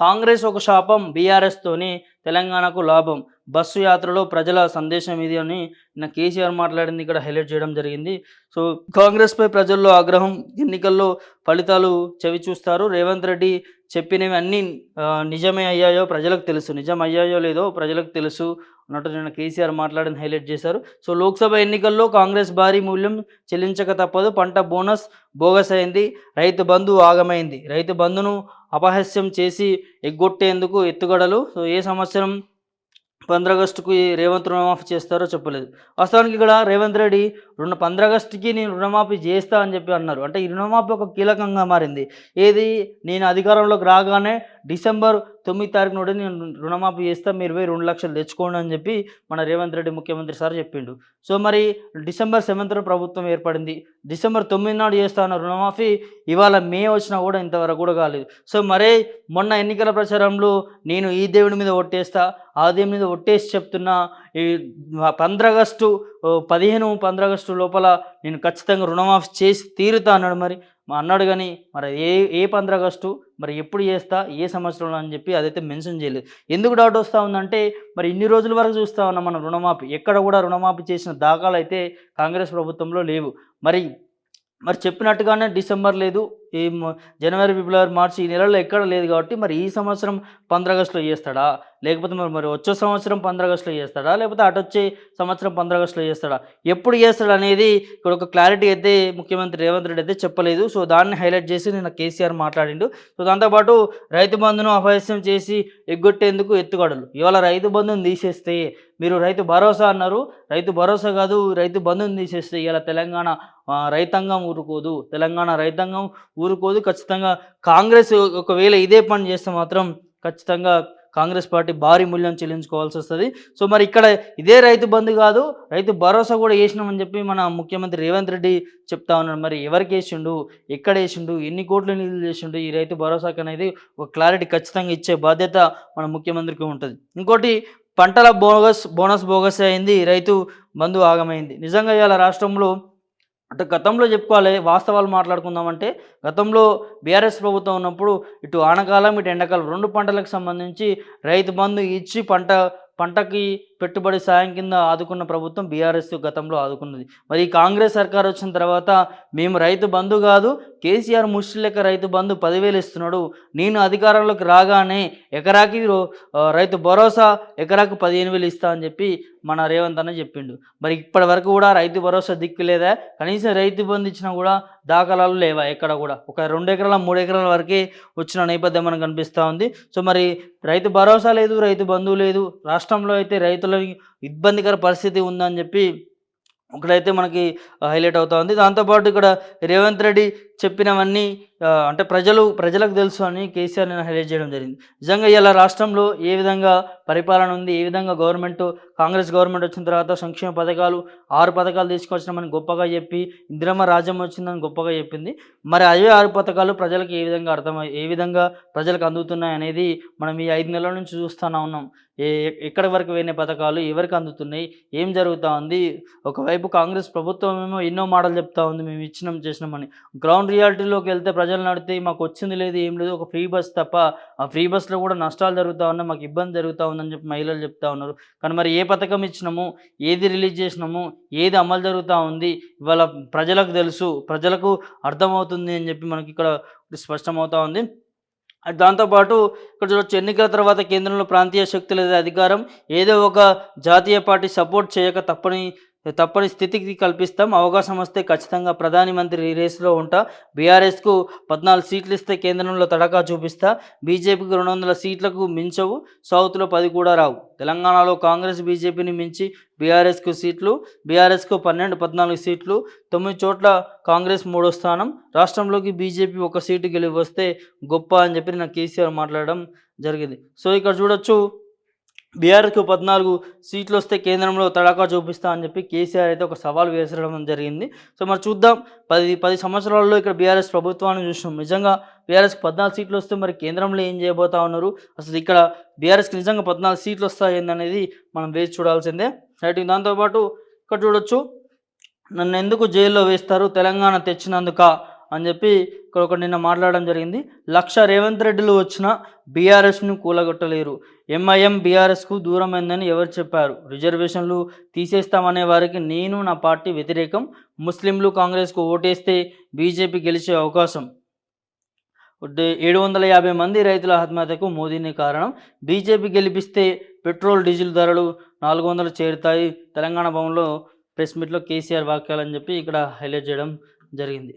కాంగ్రెస్ ఒక శాపం బీఆర్ఎస్తోని తెలంగాణకు లాభం. బస్సు యాత్రలో ప్రజల సందేశం ఇది అని నిన్న కేసీఆర్ మాట్లాడింది ఇక్కడ హైలైట్ చేయడం జరిగింది. సో కాంగ్రెస్పై ప్రజల్లో ఆగ్రహం ఎన్నికల్లో ఫలితాలు చవి చూస్తారు రేవంత్ రెడ్డి చెప్పినవి అన్నీ నిజమే అయ్యాయో ప్రజలకు తెలుసు. నిజం అయ్యాయో లేదో ప్రజలకు తెలుసు అన్నట్టు నిన్న కేసీఆర్ మాట్లాడిన హైలైట్ చేశారు. సో లోక్సభ ఎన్నికల్లో కాంగ్రెస్ భారీ మూల్యం చెల్లించక తప్పదు. పంట బోనస్ బోగస్ అయింది. రైతు బంధు ఆగమైంది. రైతు బంధును అపహాస్యం చేసి ఎగ్గొట్టేందుకు ఎత్తుగడలు. సో ఏ సంవత్సరం పంద్రాగస్టుకు ఆగస్టుకు రేవంత్ రుణమాఫీ చేస్తారో చెప్పలేదు. వాస్తవానికి ఇక్కడ రేవంత్ రెడ్డి రుణ పంద్రాగస్టుకి నేను రుణమాఫీ చేస్తా అని చెప్పి అన్నారు. అంటే ఈ రుణమాఫీ ఒక కీలకంగా మారింది. ఏది నేను అధికారంలోకి రాగానే డిసెంబర్ తొమ్మిది తారీఖు నుండి నేను రుణమాఫీ చేస్తా మీరు పోయి రెండు లక్షలు తెచ్చుకోండి అని చెప్పి మన రేవంత్ రెడ్డి ముఖ్యమంత్రి సార్ చెప్పిండు. సో మరి డిసెంబర్ సెవెంత్ ప్రభుత్వం ఏర్పడింది. డిసెంబర్ తొమ్మిది నాడు చేస్తా అన్న రుణమాఫీ ఇవాళ మే వచ్చినా కూడా ఇంతవరకు కూడా కాలేదు. సో మరే మొన్న ఎన్నికల ప్రచారంలో నేను ఈ దేవుడి మీద ఒట్టేస్తా ఆ దేవుడి మీద ఒట్టేసి చెప్తున్నా ఈ పంద్రాగస్టు పదిహేను పంద్రాగస్టు లోపల నేను ఖచ్చితంగా రుణమాఫీ చేసి తీరుతా అన్నాడు మరి. అన్నాడు కానీ మరి ఏ ఏ పంద్రాగస్టు మరి ఎప్పుడు చేస్తా? ఏ సంవత్సరంలో అని చెప్పి అదైతే మెన్షన్ చేయలేదు. ఎందుకు డౌట్ వస్తూ ఉందంటే మరి ఇన్ని రోజుల వరకు చూస్తూ ఉన్నాం మనం రుణమాఫీ. ఎక్కడ కూడా రుణమాఫీ చేసిన దాఖలు అయితే కాంగ్రెస్ ప్రభుత్వంలో లేవు. మరి మరి చెప్పినట్టుగానే డిసెంబర్ లేదు ఈ జనవరి ఫిబ్రవరి మార్చి ఈ నెలలో ఎక్కడ లేదు కాబట్టి మరి ఈ సంవత్సరం పంద్రాగస్టులో చేస్తాడా? లేకపోతే మరి మరి వచ్చే సంవత్సరం పంద్రాగస్టులో చేస్తాడా? లేకపోతే అటు వచ్చే సంవత్సరం పంద్రాగస్టులో చేస్తాడా? ఎప్పుడు చేస్తాడు అనేది ఇక్కడ ఒక క్లారిటీ అయితే ముఖ్యమంత్రి రేవంత్ రెడ్డి అయితే చెప్పలేదు. సో దాన్ని హైలైట్ చేసి నిన్న కేసీఆర్ మాట్లాడిండు. సో దాంతోపాటు రైతు బంధును అపహాస్యం చేసి ఎగ్గొట్టేందుకు ఎత్తుగడలు. ఇవాళ రైతు బంధుని తీసేస్తే మీరు రైతు భరోసా అన్నారు. రైతు భరోసా కాదు రైతు బంధుని తీసేస్తే ఇలా తెలంగాణ రైతాంగం ఊరుకోదు. తెలంగాణ రైతాంగం ఊరుకోదు. ఖచ్చితంగా కాంగ్రెస్ ఒకవేళ ఇదే పని చేస్తే మాత్రం ఖచ్చితంగా కాంగ్రెస్ పార్టీ భారీ మూల్యం చెల్లించుకోవాల్సి వస్తుంది. సో మరి ఇక్కడ ఇదే రైతు బంధు కాదు రైతు భరోసా కూడా వేసినామని చెప్పి మన ముఖ్యమంత్రి రేవంత్ రెడ్డి చెప్తా ఉన్నాడు మరి ఎవరికి వేసిండు ఎక్కడ వేసిండు ఎన్ని కోట్లు నిధులు చేసిండు ఈ రైతు భరోసాకి అనేది ఒక క్లారిటీ ఖచ్చితంగా ఇచ్చే బాధ్యత మన ముఖ్యమంత్రికి ఉంటుంది. ఇంకోటి పంటల బోనస్ బోనస్ బోగస్ అయింది రైతు బంధు ఆగమైంది. నిజంగా ఇవాళ రాష్ట్రంలో అంటే గతంలో చెప్పుకోవాలి వాస్తవాలు మాట్లాడుకుందామంటే గతంలో బీఆర్ఎస్ ప్రభుత్వం ఉన్నప్పుడు ఇటు ఆనకాలం ఇటు ఎండాకాలం రెండు పంటలకు సంబంధించి రైతు బంధు ఇచ్చి పంట పంటకి పెట్టుబడి సాయం కింద ఆదుకున్న ప్రభుత్వం బీఆర్ఎస్ గతంలో ఆదుకున్నది. మరి కాంగ్రెస్ సర్కార్ వచ్చిన తర్వాత మేము రైతు బంధు కాదు కేసీఆర్ ముష్టిలెక్క రైతు బంధు పదివేలు ఇస్తున్నాడు. నేను అధికారంలోకి రాగానే ఎకరాకి రైతు భరోసా ఎకరాకు పదిహేను వేలు ఇస్తా అని చెప్పి మన రేవంత్ అన్న చెప్పిండు. మరి ఇప్పటి వరకు కూడా రైతు భరోసా దిక్కు లేదా? కనీసం రైతు బంధు ఇచ్చినా కూడా దాఖలాలు లేవా ఎక్కడ కూడా? ఒక రెండు ఎకరాల మూడు ఎకరాల వరకే వచ్చిన నేపథ్యం మనకు కనిపిస్తూ ఉంది. సో మరి రైతు భరోసా లేదు రైతు బంధువు లేదు. రాష్ట్రంలో అయితే రైతుల ఇబ్బందికర పరిస్థితి ఉందని చెప్పి ఇక్కడైతే మనకి హైలైట్ అవుతా ఉంది. దాంతోపాటు ఇక్కడ రేవంత్ రెడ్డి చెప్పినవన్నీ అంటే ప్రజలు ప్రజలకు తెలుసు అని కేసీఆర్ నేను హైలైట్ చేయడం జరిగింది. నిజంగా ఇలా రాష్ట్రంలో ఏ విధంగా పరిపాలన ఉంది ఏ విధంగా గవర్నమెంట్ కాంగ్రెస్ గవర్నమెంట్ వచ్చిన తర్వాత సంక్షేమ పథకాలు ఆరు పథకాలు తీసుకొచ్చినామని గొప్పగా చెప్పి ఇందిరమ్మ రాజ్యం వచ్చిందని గొప్పగా చెప్పింది. మరి అవే ఆరు పథకాలు ప్రజలకు ఏ విధంగా అర్థమై ఏ విధంగా ప్రజలకు అందుతున్నాయి అనేది మనం ఈ ఐదు నెలల నుంచి చూస్తూనే ఉన్నాం. ఏ ఎక్కడి వరకు పోయిన పథకాలు ఎవరికి అందుతున్నాయి ఏం జరుగుతూ ఉంది ఒకవైపు కాంగ్రెస్ ప్రభుత్వం ఏమో ఎన్నో మాటలు చెప్తా ఉంది మేము ఇచ్చినాం చేసినామని గ్రౌండ్ రియాలిటీలోకి వెళ్తే ప్రజలు నడితే మాకు వచ్చింది లేదు ఏం లేదు ఒక ఫ్రీ బస్ తప్ప ఆ ఫ్రీ బస్లో కూడా నష్టాలు జరుగుతూ ఉన్నాయి మాకు ఇబ్బంది జరుగుతూ ఉందని చెప్పి మహిళలు చెప్తా ఉన్నారు. కానీ మరి ఏ పథకం ఇచ్చినాము ఏది రిలీజ్ చేసినాము ఏది అమలు జరుగుతూ ఉంది ఇవాళ ప్రజలకు తెలుసు ప్రజలకు అర్థమవుతుంది అని చెప్పి మనకి ఇక్కడ స్పష్టమవుతూ ఉంది. దాంతోపాటు ఇక్కడ చూడొచ్చు ఎన్నికల తర్వాత కేంద్రంలో ప్రాంతీయ శక్తుల అధికారం ఏదో ఒక జాతీయ పార్టీ సపోర్ట్ చేయక తప్పని తప్పని స్థితికి కల్పిస్తాం. అవకాశం వస్తే ఖచ్చితంగా ప్రధాని మంత్రి రేసులో ఉంటా. బీఆర్ఎస్కు పద్నాలుగు సీట్లు ఇస్తే కేంద్రంలో తడకా చూపిస్తా. బీజేపీకి రెండు వందల సీట్లకు మించవు. సౌత్లో పది కూడా రావు. తెలంగాణలో కాంగ్రెస్ బీజేపీని మించి బీఆర్ఎస్కు సీట్లు బీఆర్ఎస్కు పన్నెండు పద్నాలుగు సీట్లు. తొమ్మిది చోట్ల కాంగ్రెస్ మూడో స్థానం. రాష్ట్రంలోకి బీజేపీ ఒక సీటు గెలిచి వస్తే గొప్ప అని చెప్పి నా కేసీఆర్ మాట్లాడడం జరిగింది. సో ఇక్కడ చూడొచ్చు బీఆర్ఎస్కు పద్నాలుగు సీట్లు వస్తే కేంద్రంలో తడాకా చూపిస్తా అని చెప్పి కేసీఆర్ అయితే ఒక సవాల్ వేసడం జరిగింది. సో మరి చూద్దాం. పది పది సంవత్సరాల్లో ఇక్కడ బీఆర్ఎస్ ప్రభుత్వాన్ని చూసినాం. నిజంగా బీఆర్ఎస్కి పద్నాలుగు సీట్లు వస్తే మరి కేంద్రంలో ఏం చేయబోతా ఉన్నారు? అసలు ఇక్కడ బీఆర్ఎస్కి నిజంగా పద్నాలుగు సీట్లు వస్తాయి మనం వేచి చూడాల్సిందే. రైట్ దాంతోపాటు ఇక్కడ చూడొచ్చు. నన్ను ఎందుకు జైల్లో వేస్తారు? తెలంగాణ తెచ్చినందుక అని చెప్పి ఇక్కడ ఒక నిన్న మాట్లాడడం జరిగింది. లక్ష రేవంత్ రెడ్డిలు వచ్చిన బీఆర్ఎస్ను కూలగొట్టలేరు. ఎంఐఎం బీఆర్ఎస్కు దూరమైందని ఎవరు చెప్పారు? రిజర్వేషన్లు తీసేస్తామనే వారికి నేను నా పార్టీ వ్యతిరేకం. ముస్లింలు కాంగ్రెస్కు ఓటేస్తే బీజేపీ గెలిచే అవకాశం. ఏడు వందల యాభై మంది రైతుల ఆత్మహత్యకు మోదీనే కారణం. బీజేపీ గెలిపిస్తే పెట్రోల్ డీజిల్ ధరలు నాలుగు వందలు చేరుతాయి. తెలంగాణ భవన్లో ప్రెస్ మీట్లో కేసీఆర్ వాక్యాలని చెప్పి ఇక్కడ హైలైట్ చేయడం జరిగింది.